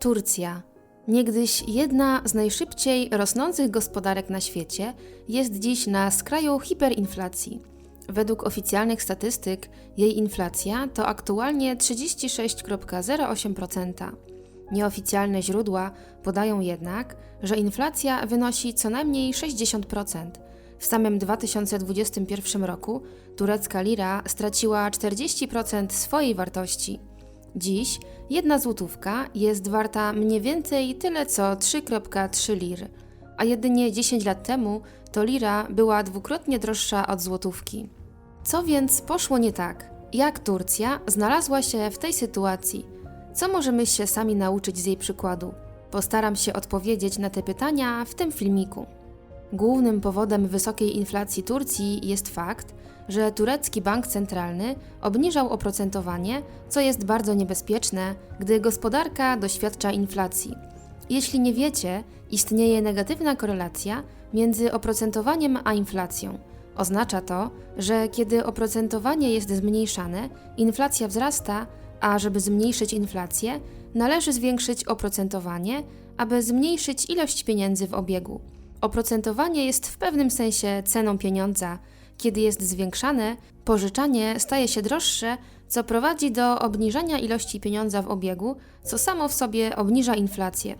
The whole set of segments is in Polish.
Turcja. Niegdyś jedna z najszybciej rosnących gospodarek na świecie jest dziś na skraju hiperinflacji. Według oficjalnych statystyk jej inflacja to aktualnie 36,08%. Nieoficjalne źródła podają jednak, że inflacja wynosi co najmniej 60%. W samym 2021 roku turecka lira straciła 40% swojej wartości. Dziś jedna złotówka jest warta mniej więcej tyle co 3,3 lir, a jedynie 10 lat temu to lira była dwukrotnie droższa od złotówki. Co więc poszło nie tak? Jak Turcja znalazła się w tej sytuacji? Co możemy się sami nauczyć z jej przykładu? Postaram się odpowiedzieć na te pytania w tym filmiku. Głównym powodem wysokiej inflacji Turcji jest fakt, że turecki bank centralny obniżał oprocentowanie, co jest bardzo niebezpieczne, gdy gospodarka doświadcza inflacji. Jeśli nie wiecie, istnieje negatywna korelacja między oprocentowaniem a inflacją. Oznacza to, że kiedy oprocentowanie jest zmniejszane, inflacja wzrasta, a żeby zmniejszyć inflację, należy zwiększyć oprocentowanie, aby zmniejszyć ilość pieniędzy w obiegu. Oprocentowanie jest w pewnym sensie ceną pieniądza. Kiedy jest zwiększane, pożyczanie staje się droższe, co prowadzi do obniżania ilości pieniądza w obiegu, co samo w sobie obniża inflację.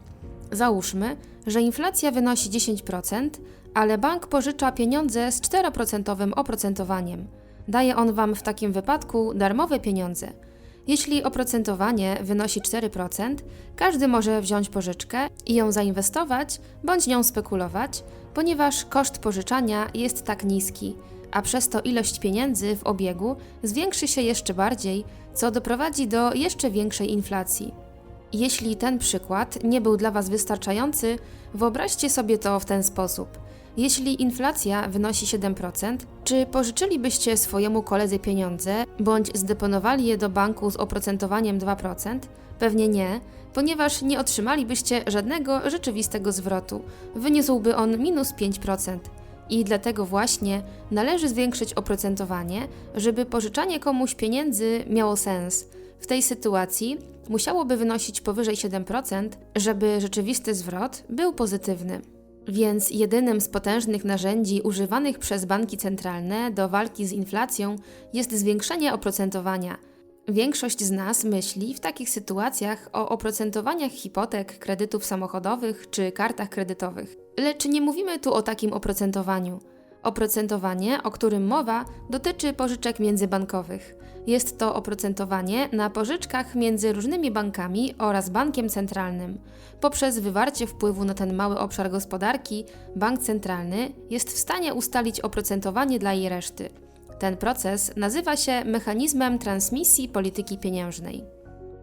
Załóżmy, że inflacja wynosi 10%, ale bank pożycza pieniądze z 4% oprocentowaniem. Daje on Wam w takim wypadku darmowe pieniądze. Jeśli oprocentowanie wynosi 4%, każdy może wziąć pożyczkę i ją zainwestować bądź nią spekulować, ponieważ koszt pożyczania jest tak niski, a przez to ilość pieniędzy w obiegu zwiększy się jeszcze bardziej, co doprowadzi do jeszcze większej inflacji. Jeśli ten przykład nie był dla Was wystarczający, wyobraźcie sobie to w ten sposób. Jeśli inflacja wynosi 7%, czy pożyczylibyście swojemu koledze pieniądze bądź zdeponowali je do banku z oprocentowaniem 2%? Pewnie nie, ponieważ nie otrzymalibyście żadnego rzeczywistego zwrotu. Wyniósłby on minus 5%. I dlatego właśnie należy zwiększyć oprocentowanie, żeby pożyczanie komuś pieniędzy miało sens. W tej sytuacji musiałoby wynosić powyżej 7%, żeby rzeczywisty zwrot był pozytywny. Więc jedynym z potężnych narzędzi używanych przez banki centralne do walki z inflacją jest zwiększenie oprocentowania. Większość z nas myśli w takich sytuacjach o oprocentowaniach hipotek, kredytów samochodowych czy kartach kredytowych. Lecz nie mówimy tu o takim oprocentowaniu. Oprocentowanie, o którym mowa, dotyczy pożyczek międzybankowych. Jest to oprocentowanie na pożyczkach między różnymi bankami oraz bankiem centralnym. Poprzez wywarcie wpływu na ten mały obszar gospodarki, bank centralny jest w stanie ustalić oprocentowanie dla jej reszty. Ten proces nazywa się mechanizmem transmisji polityki pieniężnej.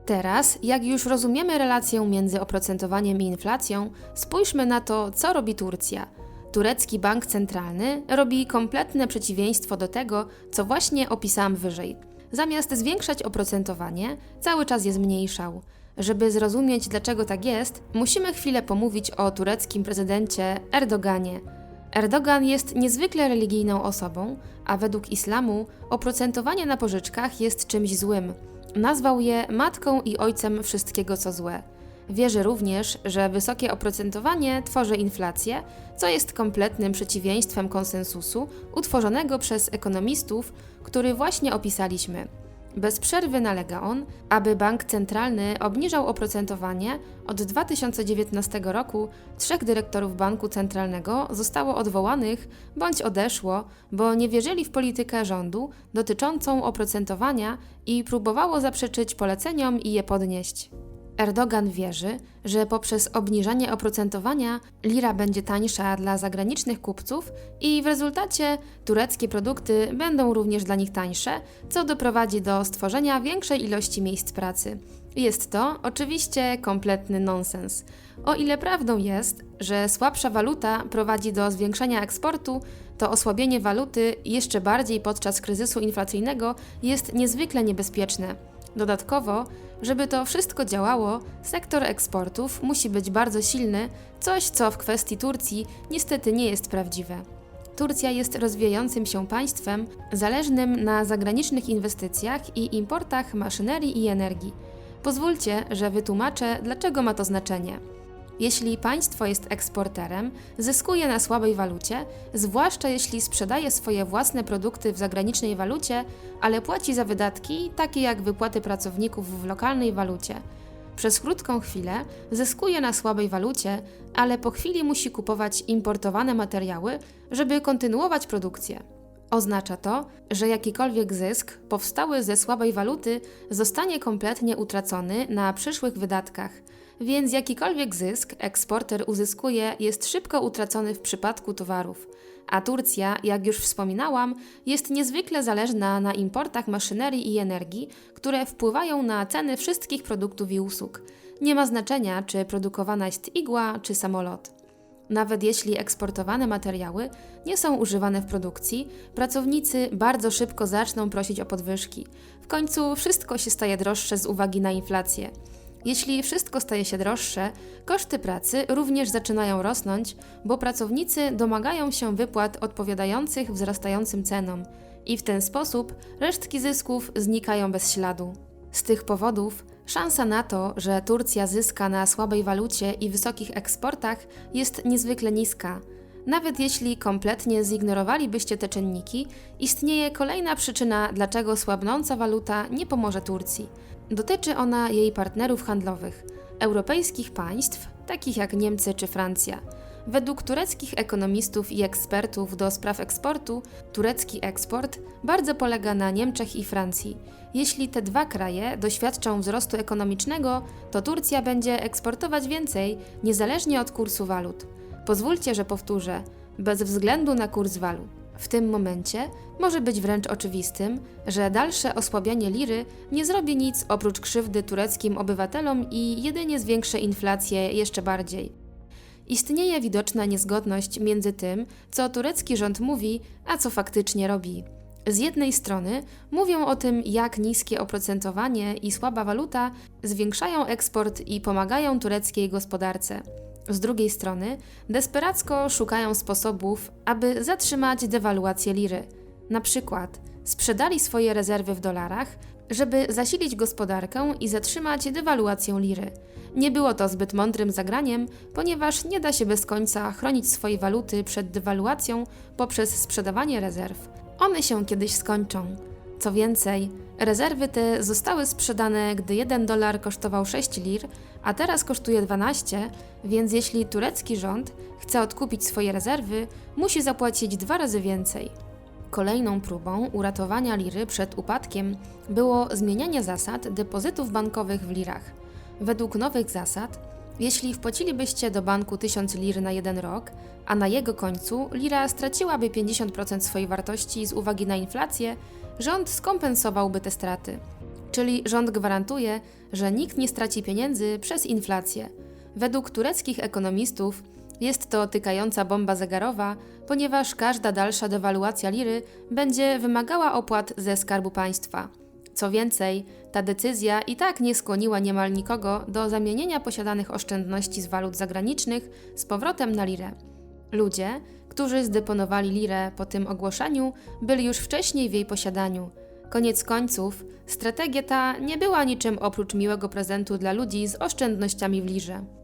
Teraz, jak już rozumiemy relację między oprocentowaniem i inflacją, spójrzmy na to, co robi Turcja. Turecki bank centralny robi kompletne przeciwieństwo do tego, co właśnie opisałam wyżej. Zamiast zwiększać oprocentowanie, cały czas je zmniejszał. Żeby zrozumieć, dlaczego tak jest, musimy chwilę pomówić o tureckim prezydencie Erdoganie. Erdogan jest niezwykle religijną osobą, a według islamu oprocentowanie na pożyczkach jest czymś złym. Nazwał je matką i ojcem wszystkiego, co złe. Wierzy również, że wysokie oprocentowanie tworzy inflację, co jest kompletnym przeciwieństwem konsensusu utworzonego przez ekonomistów, który właśnie opisaliśmy. Bez przerwy nalega on, aby bank centralny obniżał oprocentowanie. Od 2019 roku trzech dyrektorów banku centralnego zostało odwołanych bądź odeszło, bo nie wierzyli w politykę rządu dotyczącą oprocentowania i próbowało zaprzeczyć poleceniom i je podnieść. Erdogan wierzy, że poprzez obniżanie oprocentowania lira będzie tańsza dla zagranicznych kupców i w rezultacie tureckie produkty będą również dla nich tańsze, co doprowadzi do stworzenia większej ilości miejsc pracy. Jest to oczywiście kompletny nonsens. O ile prawdą jest, że słabsza waluta prowadzi do zwiększenia eksportu, to osłabienie waluty jeszcze bardziej podczas kryzysu inflacyjnego jest niezwykle niebezpieczne. Dodatkowo, żeby to wszystko działało, sektor eksportów musi być bardzo silny, coś co w kwestii Turcji niestety nie jest prawdziwe. Turcja jest rozwijającym się państwem zależnym na zagranicznych inwestycjach i importach maszynerii i energii. Pozwólcie, że wytłumaczę, dlaczego ma to znaczenie. Jeśli państwo jest eksporterem, zyskuje na słabej walucie, zwłaszcza jeśli sprzedaje swoje własne produkty w zagranicznej walucie, ale płaci za wydatki, takie jak wypłaty pracowników w lokalnej walucie. Przez krótką chwilę zyskuje na słabej walucie, ale po chwili musi kupować importowane materiały, żeby kontynuować produkcję. Oznacza to, że jakikolwiek zysk powstały ze słabej waluty zostanie kompletnie utracony na przyszłych wydatkach, więc jakikolwiek zysk eksporter uzyskuje jest szybko utracony w przypadku towarów. A Turcja, jak już wspominałam, jest niezwykle zależna na importach maszynerii i energii, które wpływają na ceny wszystkich produktów i usług. Nie ma znaczenia, czy produkowana jest igła czy samolot. Nawet jeśli eksportowane materiały nie są używane w produkcji, pracownicy bardzo szybko zaczną prosić o podwyżki. W końcu wszystko się staje droższe z uwagi na inflację. Jeśli wszystko staje się droższe, koszty pracy również zaczynają rosnąć, bo pracownicy domagają się wypłat odpowiadających wzrastającym cenom i w ten sposób resztki zysków znikają bez śladu. Z tych powodów szansa na to, że Turcja zyska na słabej walucie i wysokich eksportach jest niezwykle niska. Nawet jeśli kompletnie zignorowalibyście te czynniki, istnieje kolejna przyczyna, dlaczego słabnąca waluta nie pomoże Turcji. Dotyczy ona jej partnerów handlowych, europejskich państw, takich jak Niemcy czy Francja. Według tureckich ekonomistów i ekspertów do spraw eksportu, turecki eksport bardzo polega na Niemczech i Francji. Jeśli te dwa kraje doświadczą wzrostu ekonomicznego, to Turcja będzie eksportować więcej, niezależnie od kursu walut. Pozwólcie, że powtórzę, bez względu na kurs walut. W tym momencie może być wręcz oczywistym, że dalsze osłabianie liry nie zrobi nic oprócz krzywdy tureckim obywatelom i jedynie zwiększy inflację jeszcze bardziej. Istnieje widoczna niezgodność między tym, co turecki rząd mówi, a co faktycznie robi. Z jednej strony mówią o tym, jak niskie oprocentowanie i słaba waluta zwiększają eksport i pomagają tureckiej gospodarce. Z drugiej strony, desperacko szukają sposobów, aby zatrzymać dewaluację liry. Na przykład, sprzedali swoje rezerwy w dolarach, żeby zasilić gospodarkę i zatrzymać dewaluację liry. Nie było to zbyt mądrym zagraniem, ponieważ nie da się bez końca chronić swojej waluty przed dewaluacją poprzez sprzedawanie rezerw. One się kiedyś skończą. Co więcej, rezerwy te zostały sprzedane, gdy 1 dolar kosztował 6 lir, a teraz kosztuje 12, więc jeśli turecki rząd chce odkupić swoje rezerwy, musi zapłacić dwa razy więcej. Kolejną próbą uratowania liry przed upadkiem było zmienianie zasad depozytów bankowych w lirach. Według nowych zasad, jeśli wpłacilibyście do banku 1000 lir na jeden rok, a na jego końcu lira straciłaby 50% swojej wartości z uwagi na inflację, rząd skompensowałby te straty. Czyli rząd gwarantuje, że nikt nie straci pieniędzy przez inflację. Według tureckich ekonomistów jest to tykająca bomba zegarowa, ponieważ każda dalsza dewaluacja liry będzie wymagała opłat ze skarbu państwa. Co więcej, ta decyzja i tak nie skłoniła niemal nikogo do zamienienia posiadanych oszczędności z walut zagranicznych z powrotem na lirę. Ludzie, którzy zdeponowali lirę po tym ogłoszeniu, byli już wcześniej w jej posiadaniu. Koniec końców, strategia ta nie była niczym oprócz miłego prezentu dla ludzi z oszczędnościami w lirze.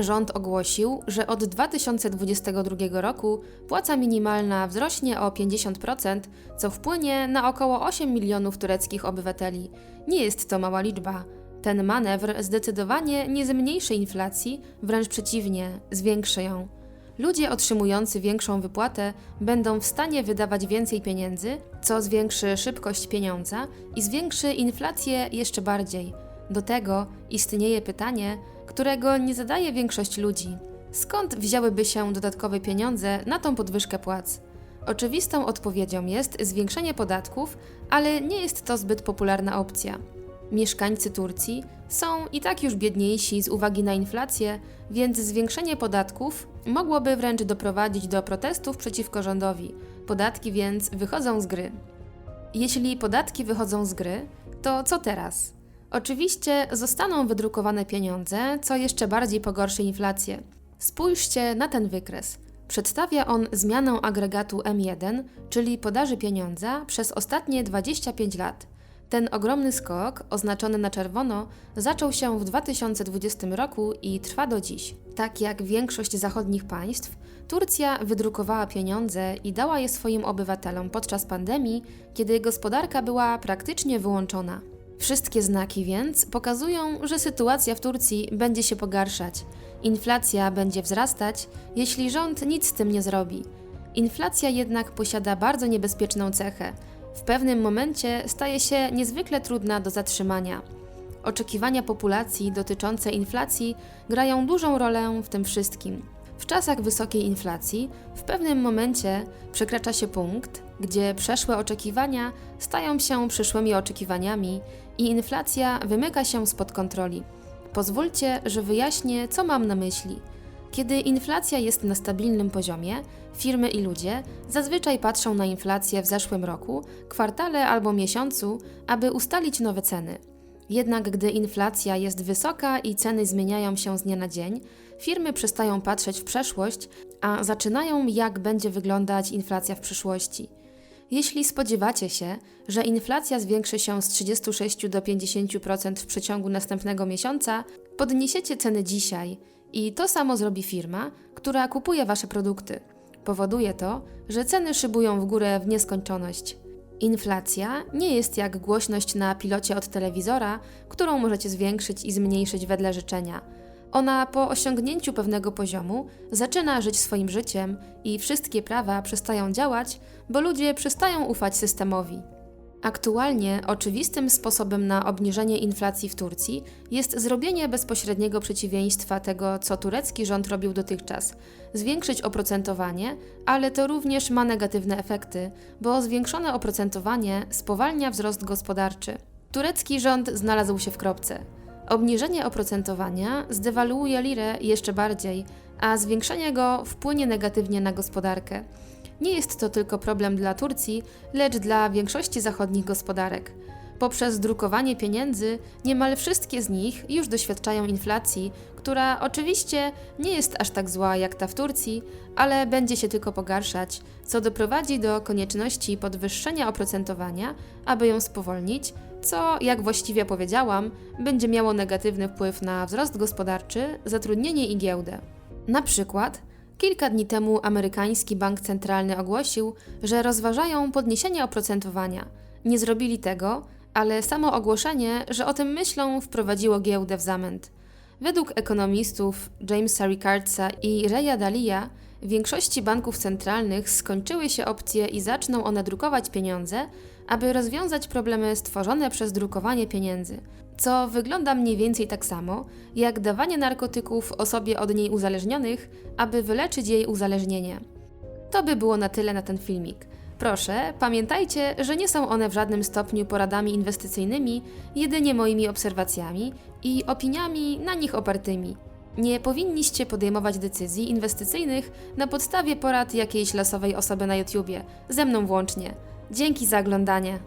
Rząd ogłosił, że od 2022 roku płaca minimalna wzrośnie o 50%, co wpłynie na około 8 milionów tureckich obywateli. Nie jest to mała liczba. Ten manewr zdecydowanie nie zmniejszy inflacji, wręcz przeciwnie, zwiększy ją. Ludzie otrzymujący większą wypłatę będą w stanie wydawać więcej pieniędzy, co zwiększy szybkość pieniądza i zwiększy inflację jeszcze bardziej. Do tego istnieje pytanie, którego nie zadaje większość ludzi. Skąd wzięłyby się dodatkowe pieniądze na tą podwyżkę płac? Oczywistą odpowiedzią jest zwiększenie podatków, ale nie jest to zbyt popularna opcja. Mieszkańcy Turcji są i tak już biedniejsi z uwagi na inflację, więc zwiększenie podatków mogłoby wręcz doprowadzić do protestów przeciwko rządowi. Podatki więc wychodzą z gry. Jeśli podatki wychodzą z gry, to co teraz? Oczywiście zostaną wydrukowane pieniądze, co jeszcze bardziej pogorszy inflację. Spójrzcie na ten wykres. Przedstawia on zmianę agregatu M1, czyli podaży pieniądza, przez ostatnie 25 lat. Ten ogromny skok, oznaczony na czerwono, zaczął się w 2020 roku i trwa do dziś. Tak jak większość zachodnich państw, Turcja wydrukowała pieniądze i dała je swoim obywatelom podczas pandemii, kiedy gospodarka była praktycznie wyłączona. Wszystkie znaki więc pokazują, że sytuacja w Turcji będzie się pogarszać. Inflacja będzie wzrastać, jeśli rząd nic z tym nie zrobi. Inflacja jednak posiada bardzo niebezpieczną cechę. W pewnym momencie staje się niezwykle trudna do zatrzymania. Oczekiwania populacji dotyczące inflacji grają dużą rolę w tym wszystkim. Czasach wysokiej inflacji w pewnym momencie przekracza się punkt, gdzie przeszłe oczekiwania stają się przyszłymi oczekiwaniami i inflacja wymyka się spod kontroli. Pozwólcie, że wyjaśnię, co mam na myśli. Kiedy inflacja jest na stabilnym poziomie, firmy i ludzie zazwyczaj patrzą na inflację w zeszłym roku, kwartale albo miesiącu, aby ustalić nowe ceny. Jednak gdy inflacja jest wysoka i ceny zmieniają się z dnia na dzień, firmy przestają patrzeć w przeszłość, a zaczynają jak będzie wyglądać inflacja w przyszłości. Jeśli spodziewacie się, że inflacja zwiększy się z 36 do 50% w przeciągu następnego miesiąca, podniesiecie ceny dzisiaj i to samo zrobi firma, która kupuje wasze produkty. Powoduje to, że ceny szybują w górę w nieskończoność. Inflacja nie jest jak głośność na pilocie od telewizora, którą możecie zwiększyć i zmniejszyć wedle życzenia. Ona po osiągnięciu pewnego poziomu zaczyna żyć swoim życiem i wszystkie prawa przestają działać, bo ludzie przestają ufać systemowi. Aktualnie oczywistym sposobem na obniżenie inflacji w Turcji jest zrobienie bezpośredniego przeciwieństwa tego, co turecki rząd robił dotychczas zwiększyć oprocentowanie, ale to również ma negatywne efekty, bo zwiększone oprocentowanie spowalnia wzrost gospodarczy. Turecki rząd znalazł się w kropce. Obniżenie oprocentowania zdewaluuje lirę jeszcze bardziej, a zwiększenie go wpłynie negatywnie na gospodarkę. Nie jest to tylko problem dla Turcji, lecz dla większości zachodnich gospodarek. Poprzez drukowanie pieniędzy niemal wszystkie z nich już doświadczają inflacji, która oczywiście nie jest aż tak zła jak ta w Turcji, ale będzie się tylko pogarszać, co doprowadzi do konieczności podwyższenia oprocentowania, aby ją spowolnić, co, jak właściwie powiedziałam, będzie miało negatywny wpływ na wzrost gospodarczy, zatrudnienie i giełdę. Na przykład, kilka dni temu amerykański bank centralny ogłosił, że rozważają podniesienie oprocentowania. Nie zrobili tego, ale samo ogłoszenie, że o tym myślą, wprowadziło giełdę w zamęt. Według ekonomistów Jamesa Ricardsa i Reya Dalia, w większości banków centralnych skończyły się opcje i zaczną one drukować pieniądze, aby rozwiązać problemy stworzone przez drukowanie pieniędzy, co wygląda mniej więcej tak samo jak dawanie narkotyków osobie od niej uzależnionych, aby wyleczyć jej uzależnienie. To by było na tyle na ten filmik. Proszę, pamiętajcie, że nie są one w żadnym stopniu poradami inwestycyjnymi, jedynie moimi obserwacjami i opiniami na nich opartymi. Nie powinniście podejmować decyzji inwestycyjnych na podstawie porad jakiejś losowej osoby na YouTubie, ze mną włącznie. Dzięki za oglądanie.